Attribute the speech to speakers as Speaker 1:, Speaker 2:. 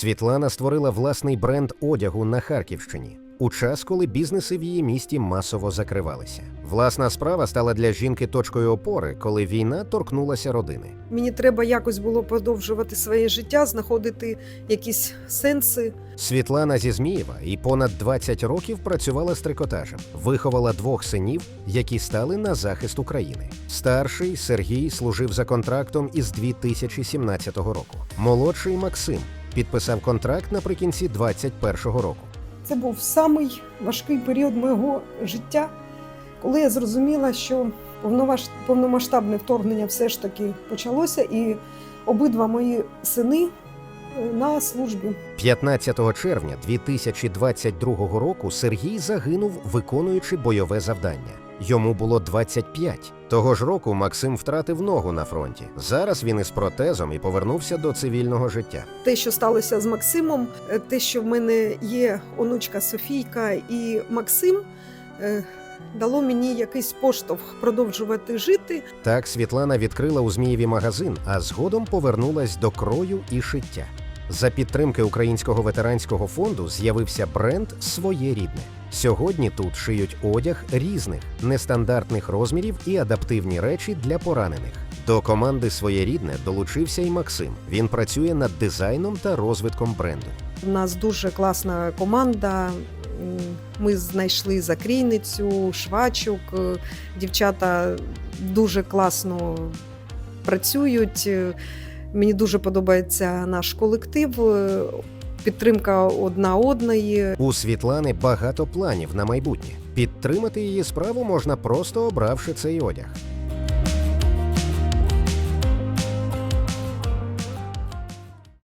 Speaker 1: Світлана створила власний бренд одягу на Харківщині у час, коли бізнеси в її місті масово закривалися. Власна справа стала для жінки точкою опори, коли війна торкнулася родини.
Speaker 2: Мені треба якось було продовжувати своє життя, знаходити якісь сенси.
Speaker 1: Світлана зі Змієва і понад 20 років працювала з трикотажем, виховала двох синів, які стали на захист України. Старший Сергій служив за контрактом із 2017 року. Молодший Максим підписав контракт наприкінці 2021 року.
Speaker 2: Це був самий важкий період мого життя, коли я зрозуміла, що повномасштабне вторгнення все ж таки почалося, і обидва мої сини е, на службі.
Speaker 1: 15 червня 2022 року Сергій загинув, виконуючи бойове завдання. Йому було 25. Того ж року Максим втратив ногу на фронті. Зараз він із протезом і повернувся до цивільного життя.
Speaker 2: Те, що сталося з Максимом, е, те, що в мене є онучка Софійка і Максим, е, дало мені якийсь поштовх продовжувати жити.
Speaker 1: Так Світлана відкрила у Змієві магазин, а згодом повернулась до крою і шиття. За підтримки Українського ветеранського фонду з'явився бренд Своє рідне. Сьогодні тут шиють одяг різних нестандартних розмірів і адаптивні речі для поранених. До команди Своє рідне долучився і Максим. Він працює над дизайном та розвитком бренду.
Speaker 2: У нас дуже класна команда. Ми знайшли закрійницю, швачок. Дівчата дуже класно працюють. Мені дуже подобається наш колектив, підтримка одна одної.
Speaker 1: У Світлани багато планів на майбутнє. Підтримати її справу можна просто обравши цей одяг.